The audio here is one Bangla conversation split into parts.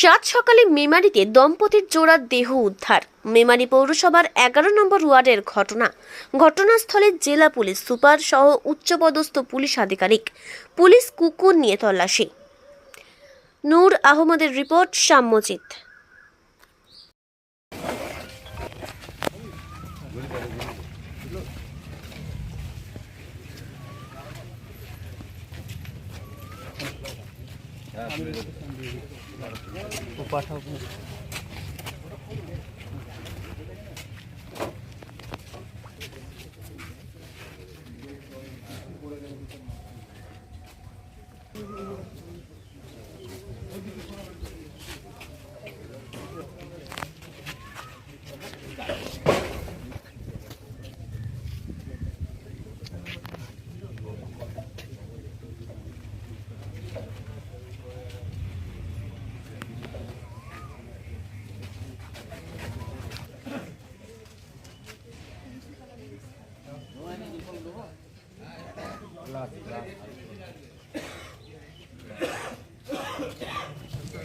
সাত সকালে মেমারিতে দম্পতির জোড়ার দেহ উদ্ধার। মেমারি পৌরসভার এগারো নম্বর ওয়ার্ডের ঘটনা। ঘটনাস্থলে জেলা পুলিশ, সুপার সহ উচ্চপদস্থ পুলিশ আধিকারিক। পুলিশ কুকুর নিয়ে তল্লাশি। নূর আহমদের রিপোর্ট, সাম্যজিৎ। পাঠাও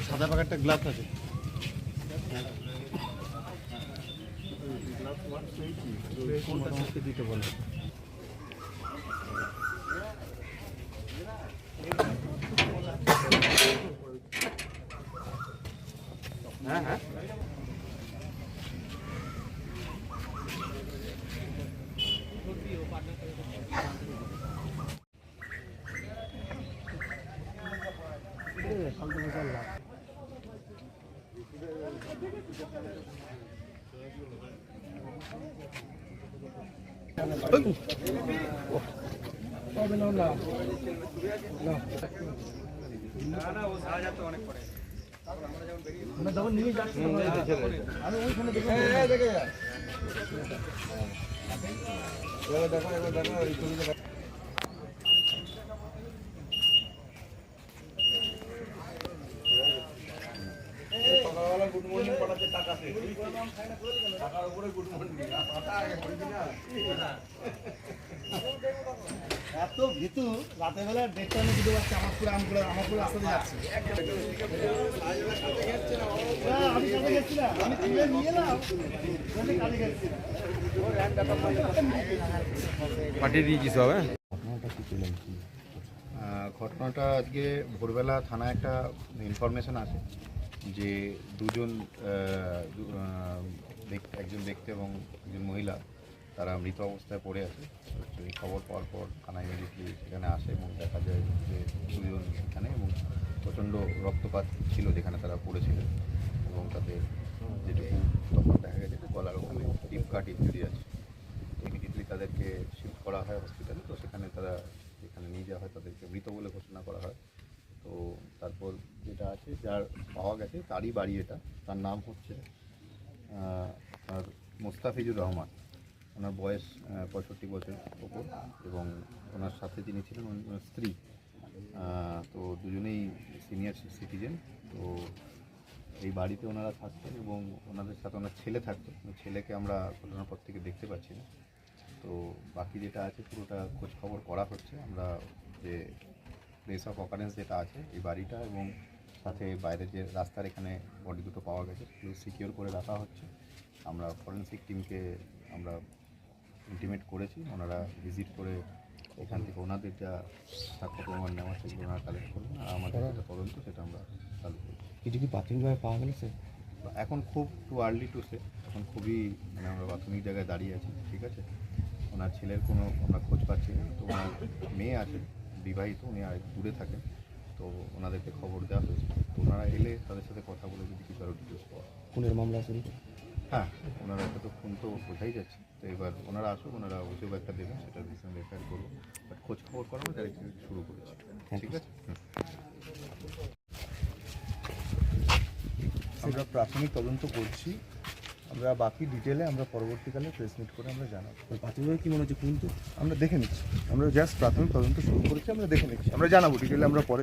সাদা পাকারটা গ্লাস আছে। দিতে বলে হ্যাঁ হ্যাঁ। দেখো দেখো দেখো এত ভীতু রাতের বেলা বাচ্চা আমার পুরো আম আমার পুরো রাস্তাতে যাচ্ছে। আমি কাজে গেছিলাম। আমি তুলে নিয়ে এলাম। কাজে গেছিলাম। পাঠিয়ে দিয়েছিস হবে আহ, ঘটনাটা আজকে ভোরবেলা থানায় একটা ইনফরমেশন আসে। যে দুজন একজন ব্যক্তি এবং একজন মহিলা, তারা মৃত অবস্থায় পড়ে আছে। এই খবর পাওয়ার পর থানা ইমিডিয়েটলি সেখানে আসে এবং দেখা যায় যে দুজন সেখানে এবং প্রচণ্ড রক্তপাত ছিল যেখানে তারা পড়েছিলেন এবং তাদের যেটুকু তখন দেখা গেছে গলার ওখানে টিপ কাট ইঞ্জুরি আছে। ইমিডিয়েটলি তাদেরকে শিফট করা হয় হসপিটালে তো সেখানে তারা, যেখানে নিয়ে যাওয়া হয় তাদেরকে মৃত বলে ঘোষণা করা হয়। তো তারপর যেটা আছে যার পাওয়া গেছে তারই বাড়ি এটা তার নাম হচ্ছে আহ, তার মোস্তাফিজুর রহমান। ওনার বয়স পঁয়ষট্টি বছর ওপর এবং ওনার সাথে যিনি ছিলেন ওনার স্ত্রী। তো দুজনেই সিনিয়র সিটিজেন। তো এই বাড়িতে ওনারা থাকতেন এবং ওনাদের সাথে ওনার ছেলে থাকতো। ছেলেকে আমরা ঘটনার পর থেকে দেখতে পাচ্ছি না। তো বাকি যেটা আছে পুরোটা খোঁজখবর করা হচ্ছে। আমরা যে প্লেস অফ অকারেন্স যেটা আছে এই বাড়িটা এবং সাথে বাইরে যে রাস্তার এখানে বডি দুটো পাওয়া গেছে সেগুলো সিকিওর করে রাখা হচ্ছে। আমরা ফরেন্সিক টিমকে আমরা ইন্টিমেট করেছি ওনারা ভিজিট করে এখান থেকে ওনাদের যা সাক্ষ্য প্রমাণ নেওয়া সেগুলো ওনারা কালেক্ট করবেন আর আমাদের যেটা তদন্ত সেটা আমরা চালু করছি। কিছু কি প্রাথমিকভাবে পাওয়া গেল স্যার এখন খুব টু আর্লি টু সে এখন খুবই মানে আমরা প্রাথমিক জায়গায় দাঁড়িয়ে আছি ঠিক আছে? ওনার ছেলের কোনো আমরা খোঁজ পাচ্ছি না তো ওনার মেয়ে আছে বিবাহিত উনি আর দূরে থাকেন। তো ওনাদেরকে খবর দেওয়া হয়েছে। তো ওনারা এলে তাদের সাথে কথা বলে যদি কিছু আরও ডিটেলস পাওয়া। খুনের মামলা শুরু হ্যাঁ ওনারা একটা তো ফোন তো বোঝাই যাচ্ছে। তো এবার ওনারা আসুক ওনারা অভিযোগ একটা দেবেন সেটা বিষয়ে রেফার করব। বাট খোঁজ খবর করা আমরা ডাইরেক্ট শুরু করেছি। ঠিক আছে? আমরা প্রাথমিক তদন্ত করছি। আমরা বাকি ডিটেলে আমরা পরবর্তীকালে প্রেস মিট করে আমরা জানাব। প্রাথমিকভাবে কী মনে হচ্ছে কিন্তু তো? আমরা দেখে নিচ্ছি। আমরা জাস্ট প্রাথমিক তদন্ত শুরু করেছি আমরা দেখে নিচ্ছি। আমরা জানাব ডিটেলে আমরা পরে